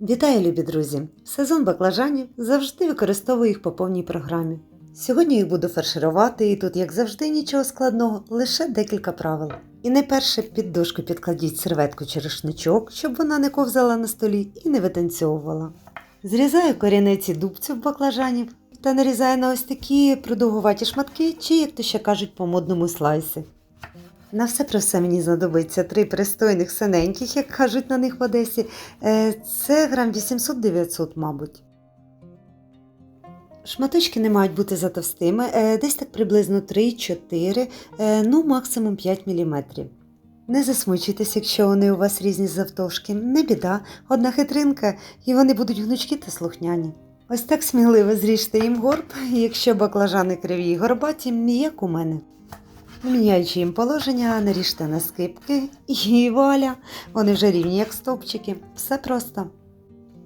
Вітаю, любі друзі! Сезон баклажанів завжди використовую їх по повній програмі. Сьогодні їх буду фарширувати, і тут, як завжди, нічого складного, лише декілька правил. І найперше під дошку підкладіть серветку чи рушничок, щоб вона не ковзала на столі і не витанцьовувала. Зрізаю корінець і дубцю баклажанів та нарізаю на ось такі продовгуваті шматки, чи, як то ще кажуть, по модному слайси. На все про все мені знадобиться три пристойних синеньких, як кажуть на них в Одесі. Е, Це грам 800-900, мабуть. Шматочки не мають бути затовстими, е, десь так приблизно 3-4, е, ну максимум 5 мм. Не засмучуйтесь, якщо вони у вас різні завтовшки, не біда, одна хитринка, і вони будуть гнучкі та слухняні. Ось так сміливо зріжте їм горб, якщо баклажани криві й горбаті, як у мене. Міняючи їм положення, наріжте на скипки і вуаля, вони вже рівні, як стовпчики. Все просто.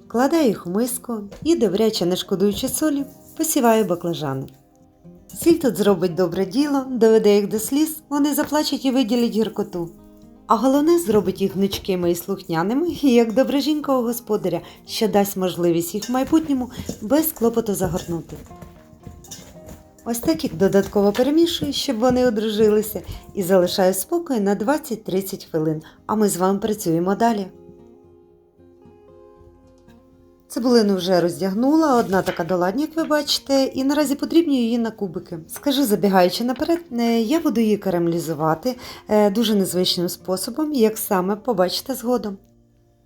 Кладаю їх в миску і, добряче не шкодуючи солі, посіваю баклажани. Сіль тут зробить добре діло, доведе їх до сліз, вони заплачуть і виділять гіркоту. А головне зробить їх гнучкими і слухняними, як добра жінка у господаря, що дасть можливість їх в майбутньому без клопоту загорнути. Ось так їх додатково перемішую, щоб вони одружилися, і залишаю спокою на 20-30 хвилин, а ми з вами працюємо далі. Цибулину вже роздягнула, одна така доладня, як ви бачите, і наразі потрібні її на кубики. Скажу, забігаючи наперед, е, я буду її карамелізувати е, дуже незвичним способом, як саме побачите згодом.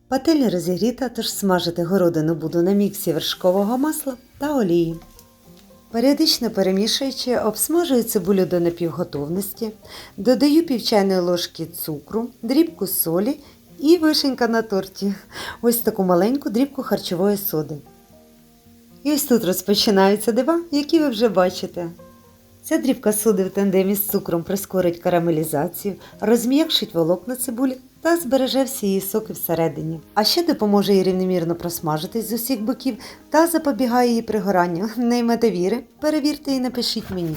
Пательня розігріта, тож смажити городину буду на міксі вершкового масла та олії. Періодично перемішуючи, обсмажую цибулю до напівготовності, додаю пів чайної ложки цукру, дрібку солі і вишенька на торті. Ось таку маленьку дрібку харчової соди. І ось тут розпочинаються дива, які ви вже бачите. Ця дрібка соди в тандемі з цукром прискорить карамелізацію, розм'якшить волокна цибулі та збереже всі її соки всередині. А ще допоможе їй рівномірно просмажитись з усіх боків та запобігає її пригоранню. Не ймете віри, перевірте і напишіть мені.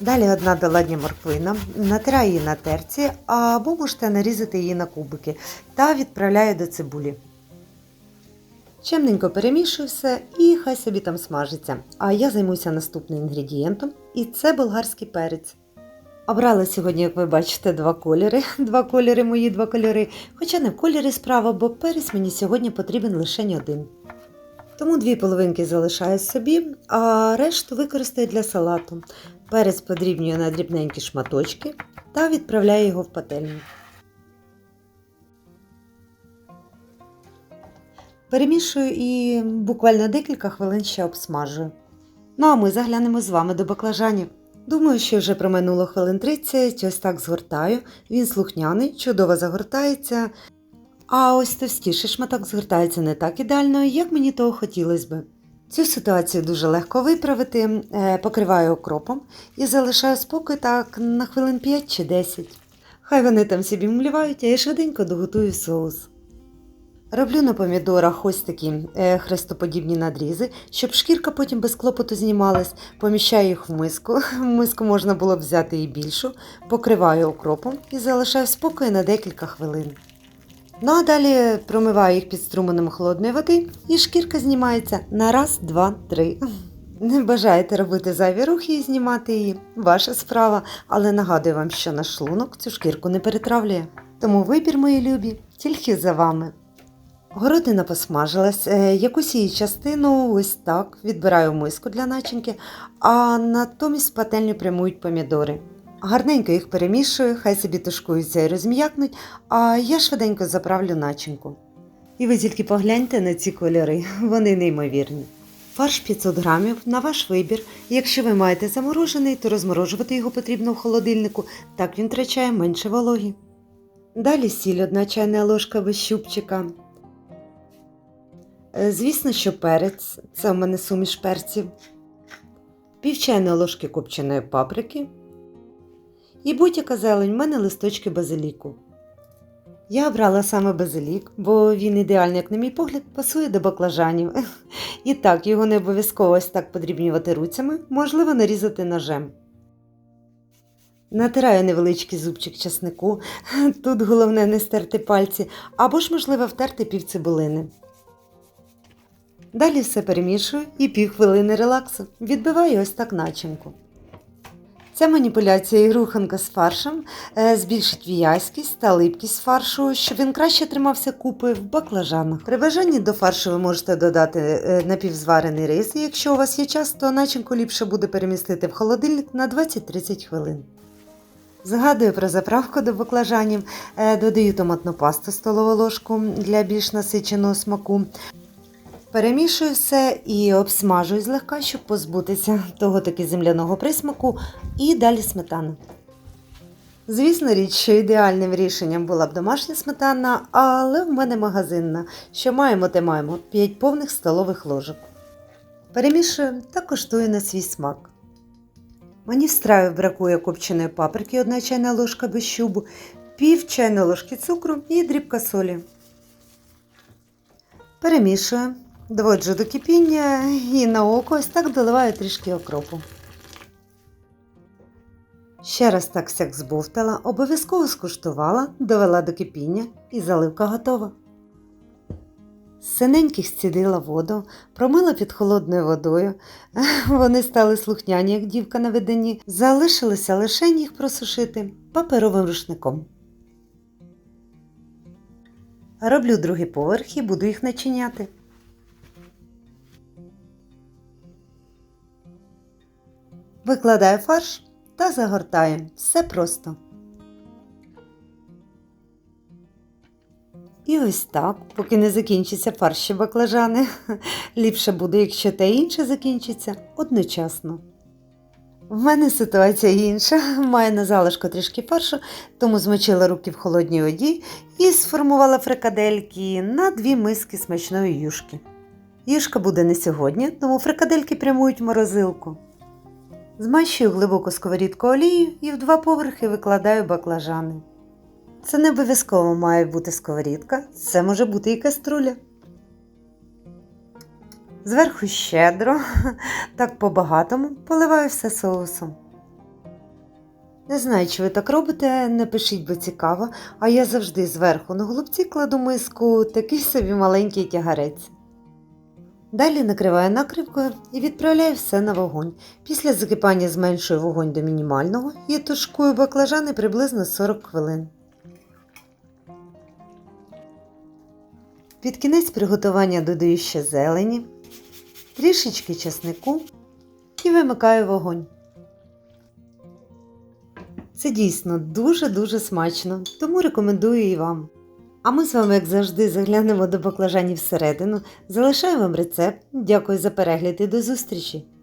Далі одна доладня морквина, натираю її на терці або можете нарізати її на кубики та відправляю до цибулі. Чемненько перемішую і хай собі там смажиться. А я займуся наступним інгредієнтом, і це болгарський перець. Обрала сьогодні, як ви бачите, два кольори. Два кольори мої два кольори. Хоча не в кольорі справа, бо перець мені сьогодні потрібен лише один. Тому дві половинки залишаю собі, а решту використаю для салату. Перець подрібнюю на дрібненькі шматочки та відправляю його в пательню. Перемішую і буквально декілька хвилин ще обсмажую. Ну а ми заглянемо з вами до баклажанів. Думаю, що вже проминуло хвилин 30, ось так згортаю. Він слухняний, чудово загортається. А ось товстіший шматок згортається не так ідеально, як мені того хотілося би. Цю ситуацію дуже легко виправити, Е, покриваю окропом і залишаю спокій так на хвилин 5 чи 10. Хай вони там собі млівають, а я швиденько доготую соус. Роблю на помідорах ось такі е, хрестоподібні надрізи, щоб шкірка потім без клопоту знімалась, поміщаю їх в миску. В миску можна було б взяти і більшу, покриваю окропом і залишаю в спокої на декілька хвилин. Ну а далі промиваю їх під струменем холодної води, і шкірка знімається на раз, два, три. Не бажаєте робити зайві рухи і знімати її, ваша справа, але нагадую вам, що наш шлунок цю шкірку не перетравлює. Тому вибір, мої любі, тільки за вами. Городина посмажилась, е, якусь її частину ось так відбираю миску для начинки, а натомість в пательню прямують помідори. Гарненько їх перемішую, хай собі тушкуються і розм'якнуть, а я швиденько заправлю начинку. І ви тільки погляньте на ці кольори, вони неймовірні. Фарш 500 грамів на ваш вибір. Якщо ви маєте заморожений, то розморожувати його потрібно в холодильнику, так він втрачає менше вологі. Далі сіль одна чайна ложка без щупчика. Е, Звісно, що перець, це у мене суміш перців, пів чайної ложки копченої паприки і будь-яка зелень, в мене листочки базиліку. Я обрала саме базилік, бо він ідеально, як на мій погляд, пасує до баклажанів. І так, його не обов'язково ось так подрібнювати руцями, можливо нарізати ножем. Натираю невеличкий зубчик часнику, тут головне не стерти пальці, або ж, можливо, втерти пів цибулини. Далі все перемішую і півхвилини релаксу. Відбиваю ось так начинку. Ця маніпуляція і руханка з фаршем е, збільшить в'язкість та липкість фаршу, щоб він краще тримався купи в баклажанах. При бажанні до фаршу ви можете додати е, напівзварений рис, і якщо у вас є час, то начинку ліпше буде перемістити в холодильник на 20-30 хвилин. Згадую про заправку до баклажанів, Е, додаю томатну пасту столову ложку для більш насиченого смаку. Перемішую все і обсмажую злегка, щоб позбутися того таки земляного присмаку, і далі сметана. Звісно річ, що ідеальним рішенням була б домашня сметана, але в мене магазинна, що маємо, те маємо 5 повних столових ложок. Перемішую та коштую на свій смак. Мені в страві бракує копченої паприки, 1 чайна ложка без щубу, пів чайної ложки цукру і дрібка солі. Перемішую, доводжу до кипіння і на око ось так доливаю трішки окропу. Ще раз так сяк збовтала, обов'язково скуштувала, довела до кипіння і заливка готова. З синеньких зцідила воду, промила під холодною водою. Вони стали слухняні, як дівка на виданні. Залишилося лише їх просушити паперовим рушником. Роблю другий поверх і буду їх начиняти. Викладаю фарш та загортаю. Все просто. І ось так, поки не закінчиться фарш і баклажани. Ліпше буде, якщо те інше закінчиться одночасно. В мене ситуація інша. Маю на залишку трішки фаршу, тому змочила руки в холодній воді і сформувала фрикадельки на дві миски смачної юшки. Юшка буде не сьогодні, тому фрикадельки прямують в морозилку. Змащую глибоку сковорідку олією і в два поверхи викладаю баклажани. Це не обов'язково має бути сковорідка, це може бути і каструля. Зверху щедро, так по-багатому поливаю все соусом. Не знаю, чи ви так робите, напишіть, бо цікаво, а я завжди зверху на голубці кладу миску такий собі маленький тягарець. Далі накриваю накривкою і відправляю все на вогонь. Після закипання зменшую вогонь до мінімального і тушкую баклажани приблизно 40 хвилин. Під кінець приготування додаю ще зелені, трішечки чеснику і вимикаю вогонь. Це дійсно дуже-дуже смачно, тому рекомендую і вам. А ми з вами, як завжди, заглянемо до баклажанів всередину. Залишаю вам рецепт. Дякую за перегляд і до зустрічі!